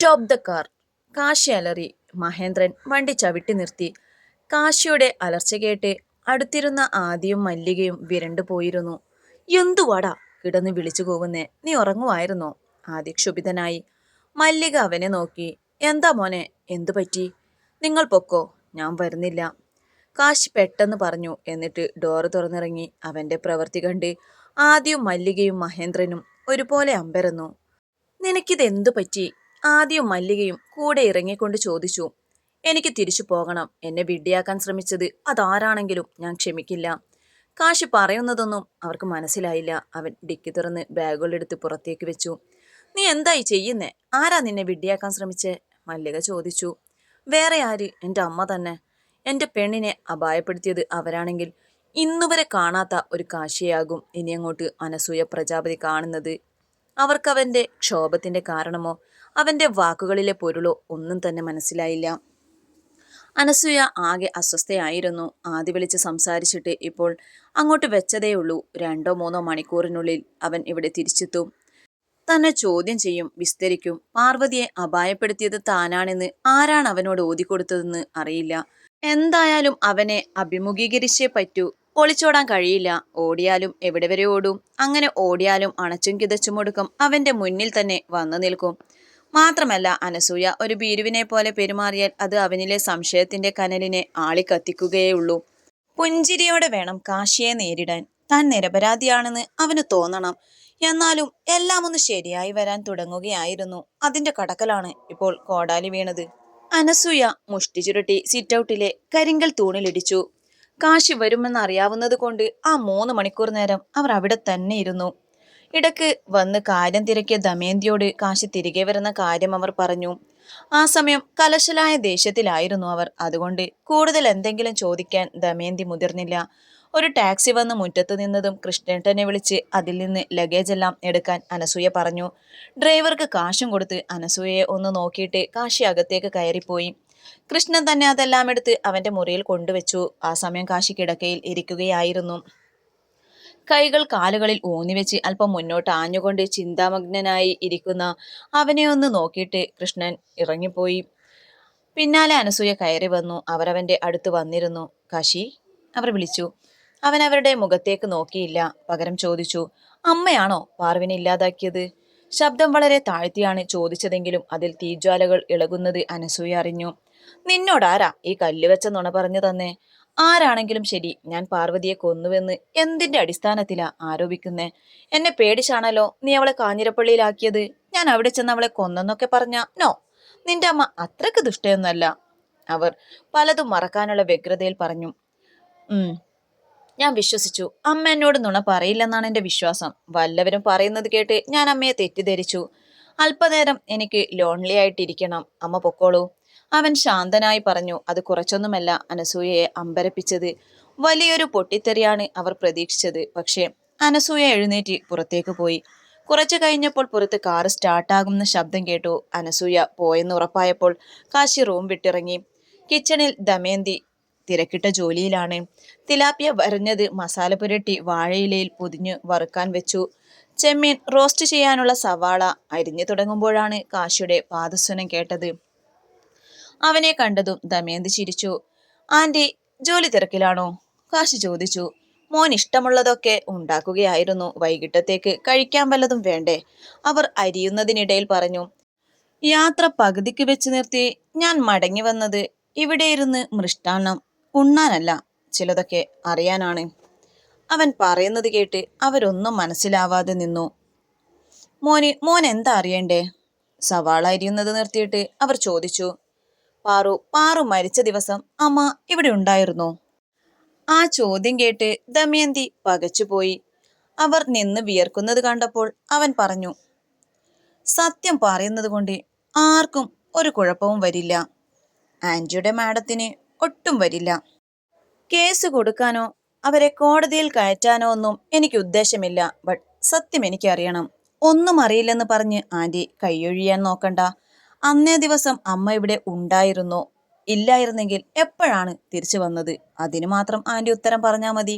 Stop the car. Kashi അലറി മഹേന്ദ്രൻ വണ്ടി ചവിട്ടി നിർത്തി. കാശിയുടെ അലർച്ച കേട്ട് അടുത്തിരുന്ന ആദിയും മല്ലികയും വിരണ്ടു പോയിരുന്നു. എന്തുവാടാ കിടന്ന് വിളിച്ചു പോകുന്നേ നീ ഉറങ്ങുമായിരുന്നോ ആദ്യ ക്ഷുഭിതനായി. മല്ലിക അവനെ നോക്കി. എന്താ മോനെ? എന്തു പറ്റി? നിങ്ങൾ പൊക്കോ? ഞാൻ വരുന്നില്ല. കാശി പെട്ടെന്ന് പറഞ്ഞു എന്നിട്ട് ഡോറ് തുറന്നിറങ്ങി. അവന്റെ പ്രവൃത്തി കണ്ട് ആദ്യവും മല്ലികയും മഹേന്ദ്രനും ഒരുപോലെ അമ്പരന്നു. നിനക്കിതെന്തു പറ്റി? ആദ്യവും മല്ലികയും കൂടെ ഇറങ്ങിക്കൊണ്ട് ചോദിച്ചു എനിക്ക് തിരിച്ചു പോകണം. എന്നെ വിഡ്ഢിയാക്കാൻ ശ്രമിച്ചത് അതാരാണെങ്കിലും ഞാൻ ക്ഷമിക്കില്ല. കാശി പറയുന്നതൊന്നും അവർക്ക് മനസ്സിലായില്ല. അവൻ ഡിക്കി തുറന്ന് ബാഗുകളെടുത്ത് പുറത്തേക്ക് വെച്ചു. നീ എന്തായി ചെയ്യുന്നേ? ആരാ നിന്നെ വിഡ്ഢിയാക്കാൻ ശ്രമിച്ചേ? മല്ലിക ചോദിച്ചു. വേറെ ആര്? എന്റെ അമ്മ തന്നെ. എന്റെ പെണ്ണിനെ അപായപ്പെടുത്തിയത് അവരാണെങ്കിൽ ഇന്നുവരെ കാണാത്ത ഒരു കാശിയാകും ഇനി അങ്ങോട്ട് അനസൂയ പ്രജാപതി കാണുന്നത്. അവർക്കവന്റെ ക്ഷോഭത്തിന്റെ കാരണമോ? അവന്റെ വാക്കുകളിലെ പൊരുളോ ഒന്നും തന്നെ മനസ്സിലായില്ല. അനസൂയ ആകെ അസ്വസ്ഥയായിരുന്നു. ആദ്യ വിളിച്ച് സംസാരിച്ചിട്ട് ഇപ്പോൾ അങ്ങോട്ട് വെച്ചതേ ഉള്ളൂ. രണ്ടോ മൂന്നോ മണിക്കൂറിനുള്ളിൽ അവൻ ഇവിടെ തിരിച്ചെത്തും. തന്നെ ചോദ്യം ചെയ്യും വിസ്തരിക്കും. പാർവതിയെ അപായപ്പെടുത്തിയത് താനാണെന്ന് ആരാണ് അവനോട് ഓതിക്കൊടുത്തതെന്ന് അറിയില്ല. എന്തായാലും അവനെ അഭിമുഖീകരിച്ചേ പറ്റൂ. ഒളിച്ചോടാൻ കഴിയില്ല. ഓടിയാലും എവിടെ വരെ ഓടും? അങ്ങനെ ഓടിയാലും അണച്ചും കിതച്ചും ഒടുക്കം അവന്റെ മുന്നിൽ തന്നെ വന്നു നിൽക്കും. മാത്രമല്ല അനസൂയ ഒരു ഭീരുവിനെ പോലെ പെരുമാറിയാൽ അത് അവനിലെ സംശയത്തിന്റെ കനലിനെ ആളിക്കത്തിക്കുകയുള്ളൂ പുഞ്ചിരിയോടെ വേണം കാശിയെ നേരിടാൻ. താൻ നിരപരാധിയാണെന്ന് അവന് തോന്നണം. എന്നാലും എല്ലാം ഒന്ന് ശരിയായി വരാൻ തുടങ്ങുകയായിരുന്നു. അതിന്റെ കടക്കലാണ് ഇപ്പോൾ കോടാലി വീണത്. അനസൂയ മുഷ്ടി ചുരുട്ടി സിറ്റൌട്ടിലെ കരിങ്കൽ തൂണിലിടിച്ചു. കാശി വരുമെന്ന് അറിയാവുന്നത് കൊണ്ട് ആ മൂന്ന് മണിക്കൂർ നേരം അവർ അവിടെ തന്നെ ഇരുന്നു. ഇടയ്ക്ക് വന്ന് കാര്യം തിരക്കിയ ദമയന്തിയോട് കാശി തിരികെ വരുന്ന കാര്യം അവർ പറഞ്ഞു. ആ സമയം കലശലായ ദേഷ്യത്തിലായിരുന്നു അവർ. അതുകൊണ്ട് കൂടുതൽ എന്തെങ്കിലും ചോദിക്കാൻ ദമയന്തി മുതിർന്നില്ല. ഒരു ടാക്സി വന്ന് മുറ്റത്ത് നിന്നതും കൃഷ്ണേട്ടനെ വിളിച്ച് അതിൽ നിന്ന് ലഗേജ് എല്ലാം എടുക്കാൻ അനസൂയ പറഞ്ഞു. ഡ്രൈവർക്ക് കാശും കൊടുത്ത് അനസൂയയെ ഒന്ന് നോക്കിയിട്ട് കാശി അകത്തേക്ക് കയറിപ്പോയി. കൃഷ്ണൻ തന്നെ അതെല്ലാം എടുത്ത് അവന്റെ മുറിയിൽ കൊണ്ടുവച്ചു. ആ സമയം കാശി കിടക്കയിൽ ഇരിക്കുകയായിരുന്നു. കൈകൾ കാലുകളിൽ ഊന്നിവെച്ച് അല്പം മുന്നോട്ട് ആഞ്ഞുകൊണ്ട് ചിന്താമഗ്നനായി ഇരിക്കുന്ന അവനെ ഒന്ന് നോക്കിയിട്ട് കൃഷ്ണൻ ഇറങ്ങിപ്പോയി. പിന്നാലെ അനസൂയ കയറി വന്നു. അവരവന്റെ അടുത്ത് വന്നിരുന്നു. കാശി അവർ വിളിച്ചു. അവൻ അവരുടെ മുഖത്തേക്ക് നോക്കിയില്ല. പകരം ചോദിച്ചു അമ്മയാണോ പാർവിനെ ഇല്ലാതാക്കിയത്? ശബ്ദം വളരെ താഴ്ത്തിയാണ് ചോദിച്ചതെങ്കിലും അതിൽ തീജ്വാലകൾ ഇളകുന്നത് അനസൂയ അറിഞ്ഞു. നിന്നോടാരാ ഈ കല്ല് വെച്ച നുണ പറഞ്ഞു തന്നെ? ആരാണെങ്കിലും ശരി ഞാൻ പാർവതിയെ കൊന്നുവെന്ന് എന്തിന്റെ അടിസ്ഥാനത്തിലാ ആരോപിക്കുന്നേ? എന്നെ പേടിച്ചാണല്ലോ നീ അവളെ കാഞ്ഞിരപ്പള്ളിയിലാക്കിയത്. ഞാൻ അവിടെ ചെന്ന് അവളെ കൊന്നെന്നൊക്കെ പറഞ്ഞ നോ നിന്റെ അമ്മ അത്രയ്ക്ക് ദുഷ്ടയൊന്നല്ല അവർ പലതും മറക്കാനുള്ള വ്യഗ്രതയിൽ പറഞ്ഞു. ഉം ഞാൻ വിശ്വസിച്ചു. അമ്മ എന്നോട് നുണ പറയില്ലെന്നാണ് എന്റെ വിശ്വാസം. വല്ലവരും പറയുന്നത് കേട്ട് ഞാൻ അമ്മയെ തെറ്റിദ്ധരിച്ചു. അല്പനേരം എനിക്ക് ലോൺലി ആയിട്ടിരിക്കണം. അമ്മ പൊക്കോളൂ. അവൻ ശാന്തനായി പറഞ്ഞു അത് കുറച്ചൊന്നുമല്ല അനസൂയയെ അമ്പരപ്പിച്ചത് വലിയൊരു പൊട്ടിത്തെറിയാണ് അവർ പ്രതീക്ഷിച്ചത്. പക്ഷേ അനസൂയ എഴുന്നേറ്റ് പുറത്തേക്ക് പോയി. കുറച്ചു കഴിഞ്ഞപ്പോൾ പുറത്ത് കാറ് സ്റ്റാർട്ടാകുന്ന ശബ്ദം കേട്ടു. അനസൂയ പോയെന്ന് ഉറപ്പായപ്പോൾ കാശി റൂം വിട്ടിറങ്ങി. കിച്ചണിൽ ദമയന്തി തിരക്കിട്ട ജോലിയിലാണ്. തിലാപ്പിയ വരഞ്ഞത് മസാല പുരട്ടി വാഴയിലയിൽ പൊതിഞ്ഞ് വറുക്കാൻ വെച്ചു. ചെമ്മീൻ റോസ്റ്റ് ചെയ്യാനുള്ള സവാള അരിഞ്ഞു തുടങ്ങുമ്പോഴാണ് കാശിയുടെ പാദസ്വനം കേട്ടത്. അവനെ കണ്ടതും ദമയന്തി ചിരിച്ചു. ആന്റി ജോലി തിരക്കിലാണോ? കാശി ചോദിച്ചു. മോൻ ഇഷ്ടമുള്ളതൊക്കെ ഉണ്ടാക്കുകയായിരുന്നു. വൈകിട്ടത്തേക്ക് കഴിക്കാൻ വല്ലതും വേണ്ടേ? അവർ അരിയുന്നതിനിടയിൽ പറഞ്ഞു. യാത്ര പകുതിക്ക് വെച്ച് നിർത്തി ഞാൻ മടങ്ങി വന്നത് ഇവിടെ ഇരുന്ന് മൃഷ്ടാന്നം ഉണ്ണാനല്ല ചിലതൊക്കെ അറിയാനാണ്. അവൻ പറയുന്നത് കേട്ട് അവരൊന്നും മനസ്സിലാവാതെ നിന്നു. മോന് മോൻ എന്താ അറിയണ്ടേ? സവാള അരിയുന്നത് നിർത്തിയിട്ട് അവർ ചോദിച്ചു. പാറു പാറു മരിച്ച ദിവസം അമ്മ ഇവിടെ ഉണ്ടായിരുന്നു. ആ ചോദ്യം കേട്ട് ദമയന്തി പകച്ചുപോയി. അവർ നിന്ന് വിയർക്കുന്നത് കണ്ടപ്പോൾ അവൻ പറഞ്ഞു സത്യം പറയുന്നത് കൊണ്ട് ആർക്കും ഒരു കുഴപ്പവും വരില്ല. ആന്റിയുടെ മാഡത്തിന് ഒട്ടും വരില്ല. കേസ് കൊടുക്കാനോ അവരെ കോടതിയിൽ കയറ്റാനോ ഒന്നും എനിക്ക് ഉദ്ദേശമില്ല. ബട്ട് സത്യം എനിക്കറിയണം. ഒന്നും അറിയില്ലെന്ന് പറഞ്ഞ് ആന്റി കൈയൊഴിയാൻ നോക്കണ്ട. അന്നേ ദിവസം അമ്മ ഇവിടെ ഉണ്ടായിരുന്നോ. ഇല്ലായിരുന്നെങ്കിൽ എപ്പോഴാണ് തിരിച്ചു വന്നത്? അതിന് മാത്രം ആന്റി ഉത്തരം പറഞ്ഞാൽ മതി.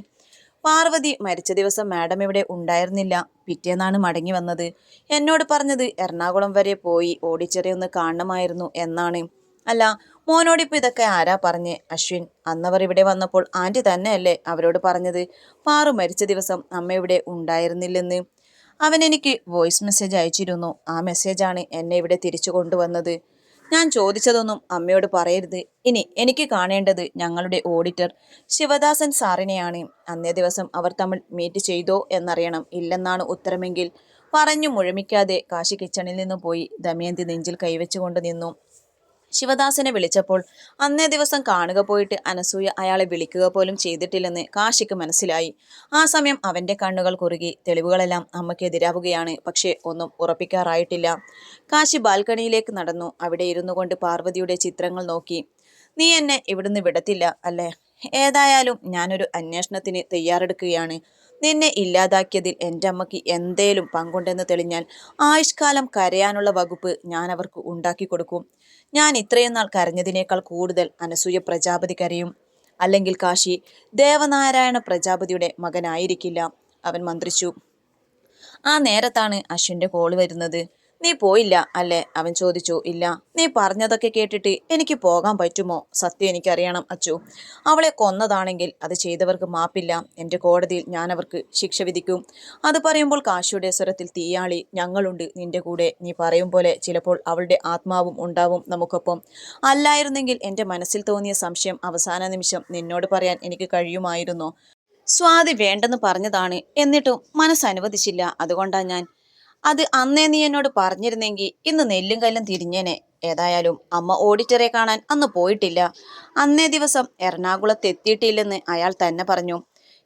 പാർവതി മരിച്ച ദിവസം മാഡം ഇവിടെ ഉണ്ടായിരുന്നില്ല. പിറ്റേന്നാണ് മടങ്ങി വന്നത്. എന്നോട് പറഞ്ഞത് എറണാകുളം വരെ പോയി ഓടിച്ചെറിയൊന്ന് കാണണമായിരുന്നു എന്നാണ്. അല്ല മോനോടിപ്പോൾ ഇതൊക്കെ ആരാ പറഞ്ഞേ? അശ്വിൻ അന്നവർ ഇവിടെ വന്നപ്പോൾ ആന്റി തന്നെയല്ലേ അവരോട് പറഞ്ഞത്. പാറു മരിച്ച ദിവസം അമ്മ ഇവിടെ ഉണ്ടായിരുന്നില്ലെന്ന്. അവൻ എനിക്ക് വോയിസ് മെസ്സേജ് അയച്ചിരുന്നു. ആ മെസ്സേജാണ് എന്നെ ഇവിടെ തിരിച്ചു കൊണ്ടുവന്നത്. ഞാൻ ചോദിച്ചതൊന്നും അമ്മയോട് പറയരുത്. ഇനി എനിക്ക് കാണേണ്ടത് ഞങ്ങളുടെ ഓഡിറ്റർ ശിവദാസൻ സാറിനെയാണ്. അന്നേ ദിവസം അവർ തമ്മിൽ മീറ്റ് ചെയ്തോ എന്നറിയണം. ഇല്ലെന്നാണ് ഉത്തരമെങ്കിൽ പറഞ്ഞു മുഴമിക്കാതെ കാശി കിച്ചണിൽ നിന്ന് പോയി ദമയന്തി നെഞ്ചിൽ കൈവച്ചുകൊണ്ട് നിന്നു. ശിവദാസനെ വിളിച്ചപ്പോൾ അന്നേ ദിവസം കാണുക പോയിട്ട് അനസൂയ അയാളെ വിളിക്കുക പോലും ചെയ്തിട്ടില്ലെന്ന് കാശിക്ക് മനസ്സിലായി. ആ സമയം അവന്റെ കണ്ണുകൾ കുറുകി തെളിവുകളെല്ലാം അമ്മയ്ക്ക് എതിരാവുകയാണ്. പക്ഷേ ഒന്നും ഉറപ്പിക്കാറായിട്ടില്ല. കാശി ബാൽക്കണിയിലേക്ക് നടന്നു. അവിടെ ഇരുന്നു കൊണ്ട് പാർവതിയുടെ ചിത്രങ്ങൾ നോക്കി. നീ എന്നെ ഇവിടുന്ന് വിടത്തില്ല അല്ലേ? ഏതായാലും ഞാനൊരു അന്വേഷണത്തിന് തയ്യാറെടുക്കുകയാണ്. നിന്നെ ഇല്ലാതാക്കിയതിൽ എന്റെ അമ്മയ്ക്ക് എന്തേലും പങ്കുണ്ടെന്ന് തെളിഞ്ഞാൽ ആയുഷ്കാലം കരയാനുള്ള വകുപ്പ് ഞാൻ അവർക്ക് ഉണ്ടാക്കി കൊടുക്കും. ഞാൻ ഇത്രയും നാൾ കരഞ്ഞതിനേക്കാൾ കൂടുതൽ അനസൂയ പ്രജാപതി കരയും. അല്ലെങ്കിൽ കാശി ദേവനാരായണ പ്രജാപതിയുടെ മകനായിരിക്കില്ല. അവൻ മന്ത്രിച്ചു. ആ നേരത്താണ് അശ്വിന്റെ കോൾ വരുന്നത്. നീ പോയില്ല അല്ലേ? അവൻ ചോദിച്ചു. ഇല്ല. നീ പറഞ്ഞതൊക്കെ കേട്ടിട്ട് എനിക്ക് പോകാൻ പറ്റുമോ? സത്യം എനിക്കറിയണം അച്ചു. അവളെ കൊന്നതാണെങ്കിൽ അത് ചെയ്തവർക്ക് മാപ്പില്ല. എന്റെ കോടതിയിൽ ഞാൻ അവർക്ക് ശിക്ഷ വിധിക്കും. അത് പറയുമ്പോൾ കാശിയുടെ സ്വരത്തിൽ തീയാളി ഞങ്ങളുണ്ട് നിന്റെ കൂടെ. നീ പറയും പോലെ ചിലപ്പോൾ അവളുടെ ആത്മാവും ഉണ്ടാവും നമുക്കൊപ്പം. അല്ലായിരുന്നെങ്കിൽ എന്റെ മനസ്സിൽ തോന്നിയ സംശയം അവസാന നിമിഷം നിന്നോട് പറയാൻ എനിക്ക് കഴിയുമായിരുന്നോ? സ്വാതി വേണ്ടെന്ന് പറഞ്ഞതാണ്. എന്നിട്ടും മനസ്സനുവദിച്ചില്ല അതുകൊണ്ടാണ് ഞാൻ അത് അന്നേ നീ എന്നോട് പറഞ്ഞിരുന്നെങ്കിൽ ഇന്ന് നെല്ലും കല്ലും തിരിഞ്ഞേനെ. ഏതായാലും അമ്മ ഓഡിറ്ററെ കാണാൻ അന്ന് പോയിട്ടില്ല. അന്നേ ദിവസം എറണാകുളത്ത് എത്തിയിട്ടില്ലെന്ന് അയാൾ തന്നെ പറഞ്ഞു.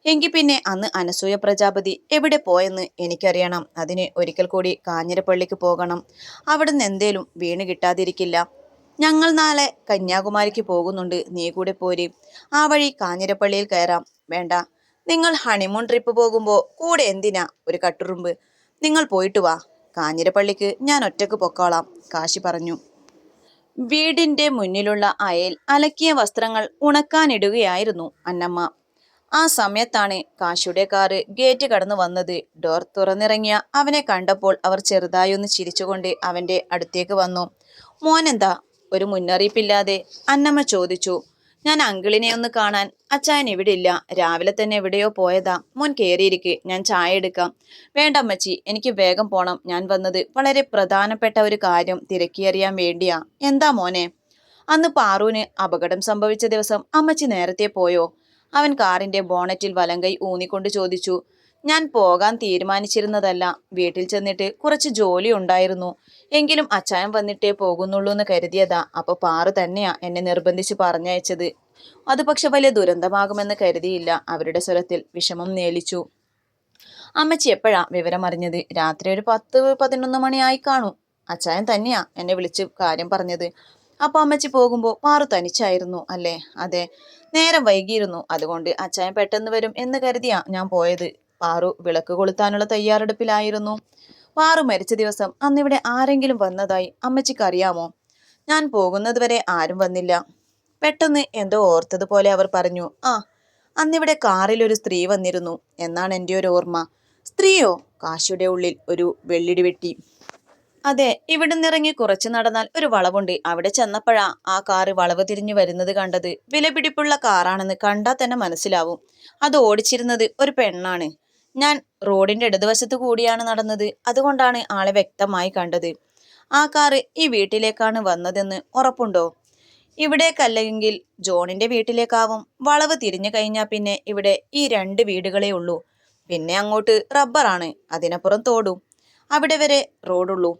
എങ്കിൽ പിന്നെ അന്ന് അനസൂയ പ്രജാപതി എവിടെ പോയെന്ന് എനിക്കറിയണം. അതിന് ഒരിക്കൽ കൂടി കാഞ്ഞിരപ്പള്ളിക്ക് പോകണം. അവിടുന്ന് എന്തേലും വീണ് കിട്ടാതിരിക്കില്ല. ഞങ്ങൾ നാളെ കന്യാകുമാരിക്ക് പോകുന്നുണ്ട്. നീ കൂടെ പോരി. ആ വഴി കാഞ്ഞിരപ്പള്ളിയിൽ കയറാം. വേണ്ട. നിങ്ങൾ ഹണിമൂൺ ട്രിപ്പ് പോകുമ്പോൾ കൂടെ എന്തിനാ ഒരു കട്ടുറുമ്പ്? നിങ്ങൾ പോയിട്ട് വാ. കാഞ്ഞിരപ്പള്ളിക്ക് ഞാൻ ഒറ്റയ്ക്ക് പൊക്കോളാം കാശി പറഞ്ഞു. വീടിന്റെ മുന്നിലുള്ള അയൽ അലക്കിയ വസ്ത്രങ്ങൾ ഉണക്കാനിടുകയായിരുന്നു അന്നമ്മ. ആ സമയത്താണ് കാശിയുടെ കാറ് ഗേറ്റ് കടന്നു വന്നത്. ഡോർ തുറന്നിറങ്ങിയ അവനെ കണ്ടപ്പോൾ അവർ ചെറുതായൊന്ന് ചിരിച്ചുകൊണ്ട് അവന്റെ അടുത്തേക്ക് വന്നു. മോനെന്താ? ഒരു മുന്നറിയിപ്പില്ലാതെ അന്നമ്മ ചോദിച്ചു. ഞാൻ അങ്കിളിനെ ഒന്ന് കാണാൻ. അച്ചായൻ ഇവിടെ ഇല്ല രാവിലെ തന്നെ എവിടെയോ പോയതാ. മോൻ കയറിയിരിക്കെ ഞാൻ ചായ എടുക്കാം. വേണ്ട അമ്മച്ചി എനിക്ക് വേഗം പോണം. ഞാൻ വന്നത് വളരെ പ്രധാനപ്പെട്ട ഒരു കാര്യം തിരക്കിയറിയാൻ വേണ്ടിയാ. എന്താ മോനെ? അന്ന് പാറുവിന് അപകടം സംഭവിച്ച ദിവസം അമ്മച്ചി നേരത്തെ പോയോ? അവൻ കാറിന്റെ ബോണറ്റിൽ വലങ്കൈ ഊന്നിക്കൊണ്ട് ചോദിച്ചു ഞാൻ പോകാൻ തീരുമാനിച്ചിരുന്നതല്ല. വീട്ടിൽ ചെന്നിട്ട് കുറച്ച് ജോലി ഉണ്ടായിരുന്നു. എങ്കിലും അച്ചായം വന്നിട്ടേ പോകുന്നുള്ളൂ എന്ന് കരുതിയതാ. അപ്പൊ പാറു തന്നെയാ എന്നെ നിർബന്ധിച്ച് പറഞ്ഞയച്ചത്. അത് പക്ഷെ വലിയ ദുരന്തമാകുമെന്ന് കരുതിയില്ല. അവരുടെ സ്വരത്തിൽ വിഷമം നേലിച്ചു അമ്മച്ചി എപ്പോഴാ വിവരം അറിഞ്ഞത്? രാത്രി ഒരു പത്ത് പതിനൊന്ന് മണിയായി കാണൂ. അച്ചായൻ തന്നെയാ എന്നെ വിളിച്ച് കാര്യം പറഞ്ഞത്. അപ്പൊ അമ്മച്ചി പോകുമ്പോൾ പാറു തനിച്ചായിരുന്നു അല്ലേ? അതെ. നേരം വൈകിയിരുന്നു. അതുകൊണ്ട് അച്ചായൻ പെട്ടെന്ന് വരും എന്ന് കരുതിയാ ഞാൻ പോയത്. പാറു വിളക്ക് കൊളുത്താനുള്ള തയ്യാറെടുപ്പിലായിരുന്നു. പാറു മരിച്ച ദിവസം അന്നിവിടെ ആരെങ്കിലും വന്നതായി അമ്മച്ചിക്ക് അറിയാമോ ഞാൻ പോകുന്നതുവരെ ആരും വന്നില്ല. പെട്ടെന്ന് എന്തോ ഓർത്തതുപോലെ അവർ പറഞ്ഞു ആ അന്നിവിടെ കാറിൽ ഒരു സ്ത്രീ വന്നിരുന്നു എന്നാണ് എന്റെ ഒരു ഓർമ്മ. സ്ത്രീയോ? കാശിയുടെ ഉള്ളിൽ ഒരു വെള്ളിടി വെട്ടി. അതെ ഇവിടുന്ന് ഇറങ്ങി കുറച്ച് നടന്നാൽ ഒരു വളവുണ്ട്. അവിടെ ചെന്നപ്പോഴാ ആ കാറ് വളവ് തിരിഞ്ഞു വരുന്നത് കണ്ടത്. വിലപിടിപ്പുള്ള കാറാണെന്ന് കണ്ടാൽ തന്നെ മനസ്സിലാവും. അത് ഓടിച്ചിരുന്നത് ഒരു പെണ്ണാണ്. ഞാൻ റോഡിന്റെ ഇടതുവശത്ത് കൂടിയാണ് നടന്നത്. അതുകൊണ്ടാണ് ആളെ വ്യക്തമായി കണ്ടത്. ആ കാറ് ഈ വീട്ടിലേക്കാണ് വന്നതെന്ന് ഉറപ്പുണ്ടോ? ഇവിടേക്കല്ലെങ്കിൽ ജോണിന്റെ വീട്ടിലേക്കാവും. വളവ് തിരിഞ്ഞു കഴിഞ്ഞാൽ പിന്നെ ഇവിടെ ഈ രണ്ട് വീടുകളേ ഉള്ളൂ. പിന്നെ അങ്ങോട്ട് റബ്ബറാണ് അതിനപ്പുറം തോടും. അവിടെ വരെ റോഡുള്ളൂ.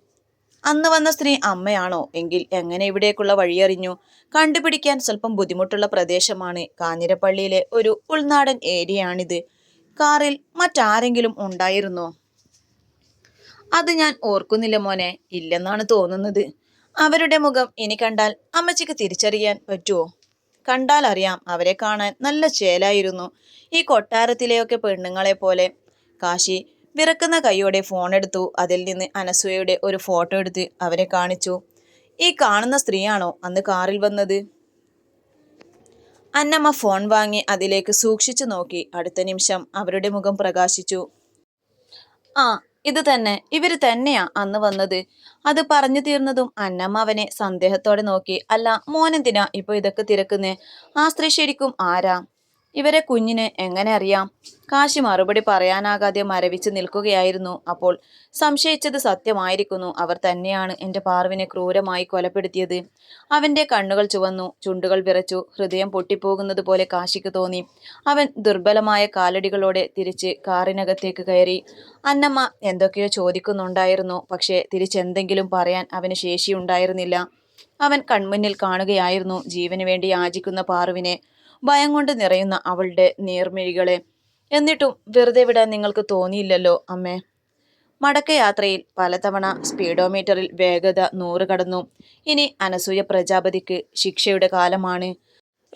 അന്ന് വന്ന സ്ത്രീ അമ്മയാണോ? എങ്കിൽ എങ്ങനെ ഇവിടേക്കുള്ള വഴിയറിഞ്ഞു കണ്ടുപിടിക്കാൻ സ്വല്പം ബുദ്ധിമുട്ടുള്ള പ്രദേശമാണ് കാഞ്ഞിരപ്പള്ളിയിലെ ഒരു ഉൾനാടൻ ഏരിയയാണിത്. കാറിൽ മറ്റാരെങ്കിലും ഉണ്ടായിരുന്നോ? അത് ഞാൻ ഓർക്കുന്നില്ല മോനെ. ഇല്ലെന്നാണ് തോന്നുന്നത്. അവരുടെ മുഖം ഇനി കണ്ടാൽ അമ്മച്ചിക്ക് തിരിച്ചറിയാൻ പറ്റുമോ കണ്ടാൽ അറിയാം അവരെ കാണാൻ നല്ല ചേലായിരുന്നു. ഈ കൊട്ടാരത്തിലെയൊക്കെ പെണ്ണുങ്ങളെ പോലെ. കാശി വിറക്കുന്ന കൈയോടെ ഫോൺ എടുത്തു. അതിൽ നിന്ന് അനസൂയയുടെ ഒരു ഫോട്ടോ എടുത്ത് അവരെ കാണിച്ചു. ഈ കാണുന്ന സ്ത്രീയാണോ അന്ന് കാറിൽ വന്നത്? അന്നമ്മ ഫോൺ വാങ്ങി അതിലേക്ക് സൂക്ഷിച്ചു നോക്കി. അടുത്ത നിമിഷം അവരുടെ മുഖം പ്രകാശിച്ചു. ആ ഇത് തന്നെ. ഇവർ തന്നെയാ അന്ന് വന്നത്. അത് പറഞ്ഞു തീർന്നതും അന്നമ്മ അവനെ സന്ദേഹത്തോടെ നോക്കി. അല്ല മോനെന്തിനാ ഇപ്പൊ ഇതൊക്കെ തിരക്കുന്നേ? ആ സ്ത്രീ ശരിക്കും ആരാ? ഇവരെ കുഞ്ഞിന് എങ്ങനെ അറിയാം? കാശി മറുപടി പറയാനാകാതെ മരവിച്ച് നിൽക്കുകയായിരുന്നു അപ്പോൾ. സംശയിച്ചത് സത്യമായിരിക്കുന്നു അവർ തന്നെയാണ് എന്റെ പാർവിനെ ക്രൂരമായി കൊലപ്പെടുത്തിയത്. അവന്റെ കണ്ണുകൾ ചുവന്നു ചുണ്ടുകൾ വിറച്ചു ഹൃദയം പൊട്ടിപ്പോകുന്നത് പോലെ കാശിക്ക് തോന്നി. അവൻ ദുർബലമായ കാലടികളോടെ തിരിച്ച് കാറിനകത്തേക്ക് കയറി. അന്നമ്മ എന്തൊക്കെയോ ചോദിക്കുന്നുണ്ടായിരുന്നു പക്ഷേ തിരിച്ചെന്തെങ്കിലും പറയാൻ അവന് ശേഷിയുണ്ടായിരുന്നില്ല അവൻ കൺമുന്നിൽ കാണുകയായിരുന്നു ജീവന് വേണ്ടി യാചിക്കുന്ന പാറുവിനെ ഭയം കൊണ്ട് നിറയുന്ന അവളുടെ നീർമിഴികളെ. എന്നിട്ടും വെറുതെ വിടാൻ നിങ്ങൾക്ക് തോന്നിയില്ലല്ലോ അമ്മേ. മടക്കയാത്രയിൽ പലതവണ സ്പീഡോമീറ്ററിൽ വേഗത നൂറ് കടന്നു. ഇനി അനസൂയ പ്രജാപതിക്ക് ശിക്ഷയുടെ കാലമാണ്.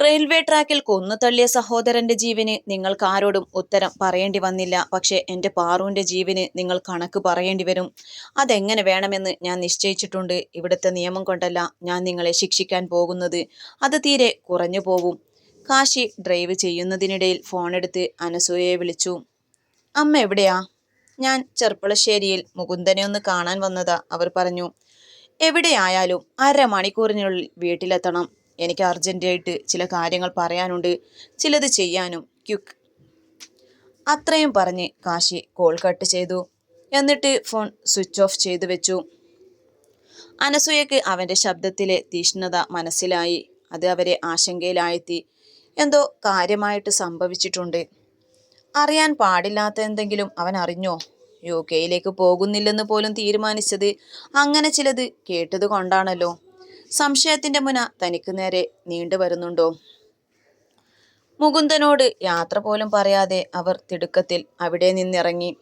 റെയിൽവേ ട്രാക്കിൽ കൊന്നു തള്ളിയ സഹോദരന്റെ ജീവന് നിങ്ങൾക്ക് ആരോടും ഉത്തരം പറയേണ്ടി വന്നില്ല. പക്ഷേ എന്റെ പാറുവിന്റെ ജീവന് നിങ്ങൾ കണക്ക് പറയേണ്ടി വരും. അതെങ്ങനെ വേണമെന്ന് ഞാൻ നിശ്ചയിച്ചിട്ടുണ്ട്. ഇവിടുത്തെ നിയമം കൊണ്ടല്ല ഞാൻ നിങ്ങളെ ശിക്ഷിക്കാൻ പോകുന്നത്. അത് തീരെ കുറഞ്ഞു പോവും. കാശി ഡ്രൈവ് ചെയ്യുന്നതിനിടയിൽ ഫോണെടുത്ത് അനസൂയയെ വിളിച്ചു. അമ്മ എവിടെയാ? ഞാൻ ചെർപ്പളശ്ശേരിയിൽ മുകുന്ദനെ ഒന്ന് കാണാൻ വന്നതാ അവർ പറഞ്ഞു. എവിടെയായാലും അരമണിക്കൂറിനുള്ളിൽ വീട്ടിലെത്തണം. എനിക്ക് അർജന്റായിട്ട് ചില കാര്യങ്ങൾ പറയാനുണ്ട്. ചിലത് ചെയ്യാനും. ക്യുക്ക്. അത്രയും പറഞ്ഞ് കാശി കോൾ കട്ട് ചെയ്തു. എന്നിട്ട് ഫോൺ സ്വിച്ച് ഓഫ് ചെയ്തു വെച്ചു. അനസൂയക്ക് അവന്റെ ശബ്ദത്തിലെ തീഷ്ണത മനസ്സിലായി. അത് അവരെ ആശങ്കയിലായെത്തി എന്തോ കാര്യമായിട്ട് സംഭവിച്ചിട്ടുണ്ട്. അറിയാൻ പാടില്ലാത്ത എന്തെങ്കിലും അവൻ അറിഞ്ഞോ? യു കെയിലേക്ക് പോകുന്നില്ലെന്ന് പോലും തീരുമാനിച്ചത് അങ്ങനെ ചിലത് കേട്ടത് കൊണ്ടാണല്ലോ. സംശയത്തിന്റെ മുന തനിക്ക് നേരെ നീണ്ടു വരുന്നുണ്ടോ? മുകുന്ദനോട് യാത്ര പോലും പറയാതെ അവർ തിടുക്കത്തിൽ അവിടെ നിന്നിറങ്ങി.